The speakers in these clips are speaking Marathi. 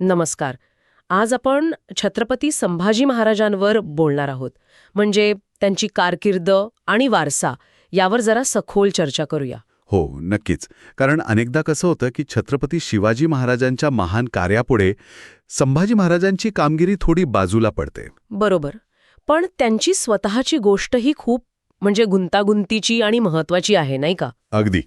नमस्कार. आज आपण छत्रपती संभाजी महाराजांवर बोलणार आहोत. म्हणजे त्यांची कारकीर्द आणि वारसा यावर जरा सखोल चर्चा करूया. हो नक्कीच. कारण अनेकदा कसं होतं की छत्रपती शिवाजी महाराजांच्या महान कार्यापुढे संभाजी महाराजांची कामगिरी थोडी बाजूला पडते. बरोबर. पण त्यांची स्वतःची गोष्टही खूप म्हणजे गुंतागुंतीची आणि महत्वाची आहे नाही का? अगदी.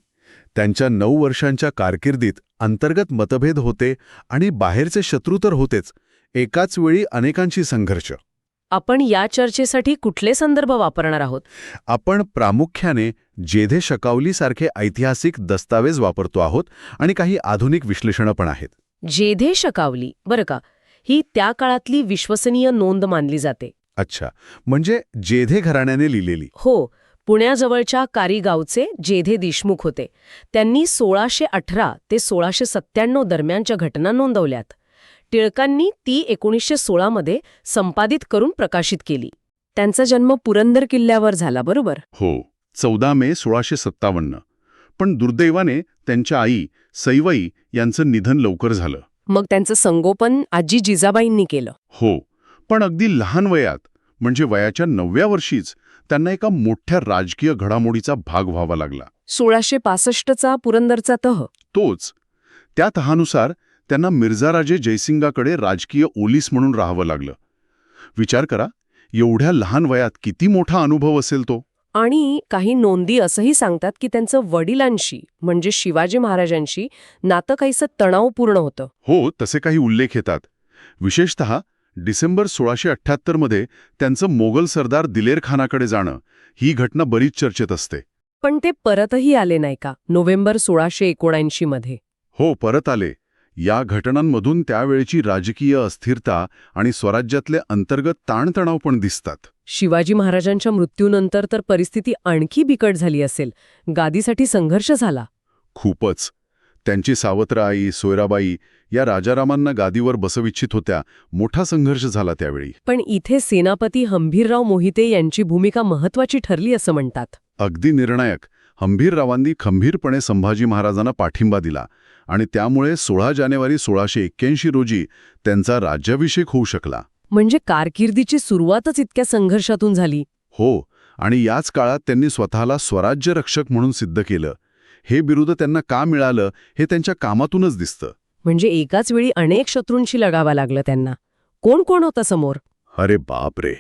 त्यांच्या नऊ वर्षांच्या कारकिर्दीत अंतर्गत मतभेद होते आणि बाहेरचे शत्रू तर होतेच एकाच वेळी अनेकांशी संघर्ष. आपण या चर्चेसाठी कुठले संदर्भ वापरणार आहोत? आपण प्रामुख्याने जेधे शकावलीसारखे ऐतिहासिक दस्तावेज वापरतो आहोत आणि काही आधुनिक विश्लेषणं पण आहेत. जेधे शकावली बरं का ही त्या काळातली विश्वसनीय नोंद मानली जाते. अच्छा म्हणजे जेधे घराण्याने लिहिलेली. हो पुण्याजवळच्या कारी गावचे जेधे देशमुख होते. त्यांनी सोळाशे अठरा ते सोळाशे सत्त्याण्णव दरम्यानच्या घटना नोंदवल्यात. टिळकांनी ती एकोणीसशे सोळामध्ये संपादित करून प्रकाशित केली. त्यांचा जन्म पुरंदर किल्ल्यावर झाला बरोबर? हो चौदा मे सोळाशे सत्तावन्न. पण दुर्दैवाने त्यांच्या आई सैवई यांचं निधन लवकर झालं. मग त्यांचं संगोपन आजी जिजाबाईंनी केलं. हो पण अगदी लहान वयात म्हणजे वयाच्या नवव्या वर्षीच त्यांना एका मोठ्या राजकीय घडामोडीचा भाग व्हावा लागला. सोळाशे पासष्टचा पुरंदरचा तह. तोच त्या तहानुसार त्यांना मिर्झाराजे जयसिंगाकडे राजकीय ओलीस म्हणून राहावं लागलं. विचार करा एवढ्या लहान वयात किती मोठा अनुभव असेल तो? आणि काही नोंदी असंही सांगतात की त्यांचं वडिलांशी म्हणजे शिवाजी महाराजांशी नातं काहीसं तणावपूर्ण होतं. हो तसे काही उल्लेख येतात. विशेषत डिसेंबर सोळाशे अठ्ठ्याहत्तरमध्ये त्यांचं मोगल सरदार दिलेर खानाकडे जाणं ही घटना बरीच चर्चेत असते. पण ते परतही आले नाही का? नोव्हेंबर सोळाशे एकोणऐंशी मध्ये. हो परत आले. या घटनांमधून त्यावेळची राजकीय अस्थिरता आणि स्वराज्यातले अंतर्गत ताणतणाव पण दिसतात. शिवाजी महाराजांच्या मृत्यूनंतर तर परिस्थिती आणखी बिकट झाली असेल. गादीसाठी संघर्ष झाला. खूपच. त्यांची सावत्र आई सोयराबाई या राजारामांना गादीवर बसविच्छित होत्या. मोठा संघर्ष झाला त्यावेळी. पण इथे सेनापती हंभीरराव मोहिते यांची भूमिका महत्वाची ठरली असं म्हणतात. अगदी निर्णायक. हंभीररावांनी खंबीरपणे संभाजी महाराजांना पाठिंबा दिला आणि त्यामुळे सोळा जानेवारी सोळाशे एक्क्याऐंशी रोजी त्यांचा राज्याभिषेक होऊ शकला. म्हणजे कारकिर्दीची सुरुवातच इतक्या संघर्षातून झाली. हो आणि याच काळात त्यांनी स्वतःला स्वराज्य रक्षक म्हणून सिद्ध केलं. हे बिरुद त्यांना का मिळालं हे त्यांच्या कामातूनच दिसतं. म्हणजे एकाच वेळी अनेक शत्रूंशी लढावं लागलं त्यांना. कोण कोण होता समोर? अरे बाप रे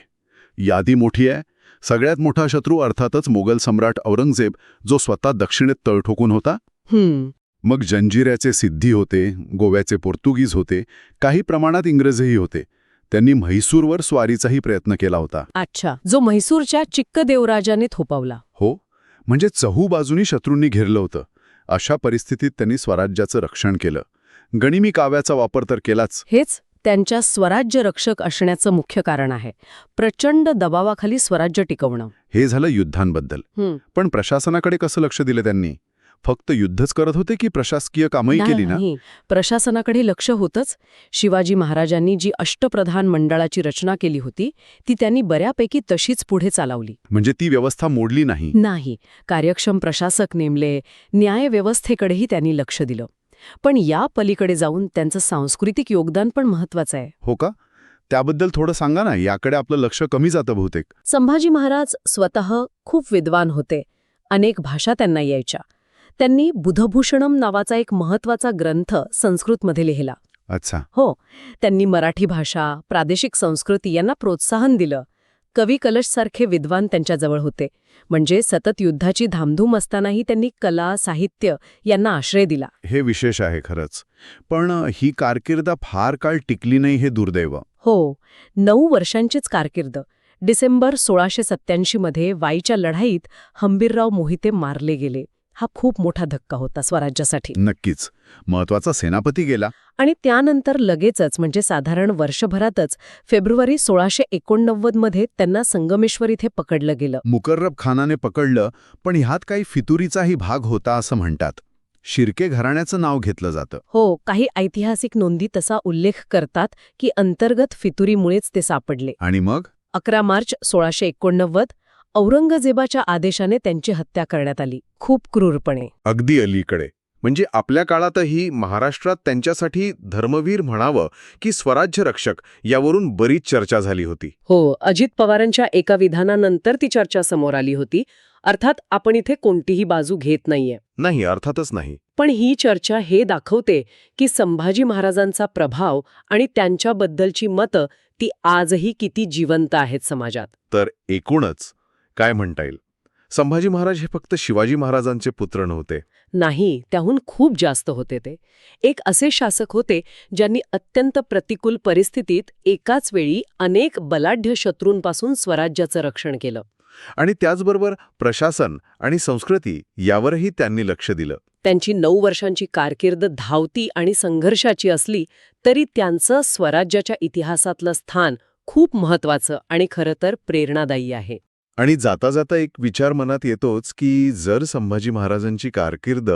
यादी मोठी आहे. सगळ्यात मोठा शत्रू अर्थातच मोगल सम्राट औरंगजेब जो स्वतः दक्षिणेत तळ ठोकून होता. हम्म. मग जंजिऱ्याचे सिद्धी होते गोव्याचे पोर्तुगीज होते काही प्रमाणात इंग्रजही होते. त्यांनी म्हैसूरवर स्वारीचाही प्रयत्न केला होता. अच्छा. जो म्हैसूरच्या चिक्क देवराजाने थोपवला. म्हणजे चहू बाजूनी शत्रूंनी घेरलं होतं. अशा परिस्थितीत त्यांनी स्वराज्याचं रक्षण केलं. गणिमी काव्याचा वापर तर केलाच. हेच त्यांच्या स्वराज्य रक्षक असण्याचं मुख्य कारण आहे. प्रचंड दबावाखाली स्वराज्य टिकवणं. हे झालं युद्धांबद्दल. पण प्रशासनाकडे कसं लक्ष दिलं त्यांनी? फक्त युद्धच करत होते की प्रशासकीय कामही केली ना? नाही. प्रशासनाकडे लक्ष होतंच. शिवाजी महाराजांनी जी अष्टप्रधान मंडळाची रचना केली होती ती त्यांनी बऱ्यापैकी तशीच पुढे चालवली. म्हणजे ती व्यवस्था मोडली नाही? नाही. कार्यक्षम प्रशासक नेमले न्यायव्यवस्थेकडेही त्यांनी लक्ष दिलं. पण या पलीकडे जाऊन त्यांचं सांस्कृतिक योगदान पण महत्वाचं आहे. हो का? त्याबद्दल थोडं सांगा ना याकडे आपलं लक्ष कमी जातं बहुतेक. संभाजी महाराज स्वतः खूप विद्वान होते. अनेक भाषा त्यांना यायच्या. त्यांनी बुधभूषणम नावाचा एक महत्त्वाचा ग्रंथ संस्कृतमध्ये लिहिला. अच्छा. हो. त्यांनी मराठी भाषा प्रादेशिक संस्कृती यांना प्रोत्साहन दिलं. कवी कलशसारखे विद्वान त्यांच्याजवळ होते. म्हणजे सतत युद्धाची धामधूम असतानाही त्यांनी कला साहित्य यांना आश्रय दिला. हे विशेष आहे खरंच. पण ही कारकीर्द फार काळ टिकली नाही हे दुर्दैव. हो. नऊ वर्षांचीच कारकीर्द. डिसेंबर सोळाशे सत्त्याऐंशीमध्ये वाईच्या लढाईत हंबीरराव मोहिते मारले गेले. हा खूप मोठा धक्का होता स्वराज्यासाठी. नक्कीच. महत्त्वाचा सेनापती गेला. आणि त्यानंतर लगेचच म्हणजे साधारण वर्षभरातच फेब्रुवारी सोळाशे एकोणनव्वदमध्ये त्यांना संगमेश्वर इथे पकडलं गेलं. मुकर्रब खानाने पकडलं पण ह्यात काही फितुरीचाही भाग होता असं म्हणतात. शिर्के घराण्याचं नाव घेतलं जातं. हो काही ऐतिहासिक नोंदी तसा उल्लेख करतात की अंतर्गत फितुरीमुळेच ते सापडले. आणि मग? अकरा मार्च सोळाशे एकोणनव्वद औरंगजेबाच्या आदेशाने त्यांची हत्या करण्यात आली खूप क्रूरपणे. अगदी अलीकडे. म्हणजे आपल्या काळातही महाराष्ट्रात त्यांच्यासाठी धर्मवीर म्हणावं की स्वराज्य रक्षक यावरून बरीच चर्चा झाली होती. हो अजित पवारांच्या एका विधानानंतर ती चर्चा समोर आली होती. अर्थात आपण इथे कोणतीही बाजू घेत नाहीये. नाही अर्थातच नाही. पण ही चर्चा हे दाखवते की संभाजी महाराजांचा प्रभाव आणि त्यांच्याबद्दलची मतं ती आजही किती जिवंत आहेत समाजात. तर एकूणच काय म्हणता येईल? संभाजी महाराज हे फक्त शिवाजी महाराजांचे पुत्र नव्हते. नाही त्याहून खूप जास्त होते ते. एक असे शासक होते ज्यांनी अत्यंत प्रतिकूल परिस्थितीत एकाच वेळी अनेक बलाढ्य शत्रूंपासून स्वराज्याचं रक्षण केलं. आणि त्याचबरोबर प्रशासन आणि संस्कृती यावरही त्यांनी लक्ष दिलं. त्यांची नऊ वर्षांची कारकीर्द धावती आणि संघर्षाची असली तरी त्यांचं स्वराज्याच्या इतिहासातलं स्थान खूप महत्वाचं आणि खरं तर प्रेरणादायी आहे. आणि जाता जाता एक विचार मनात येतोच की जर संभाजी महाराजांची कारकीर्द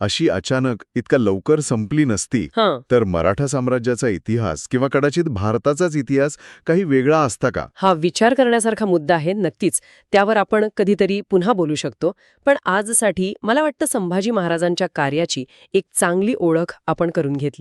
अशी अचानक इतका लवकर संपली नसती तर मराठा साम्राज्याचा इतिहास किंवा कदाचित भारताचाच इतिहास काही वेगळा असता का? हा विचार करण्यासारखा मुद्दा आहे नक्कीच. त्यावर आपण कधीतरी पुन्हा बोलू शकतो. पण आजसाठी मला वाटतं संभाजी महाराजांच्या कार्याची एक चांगली ओळख आपण करून घेतली.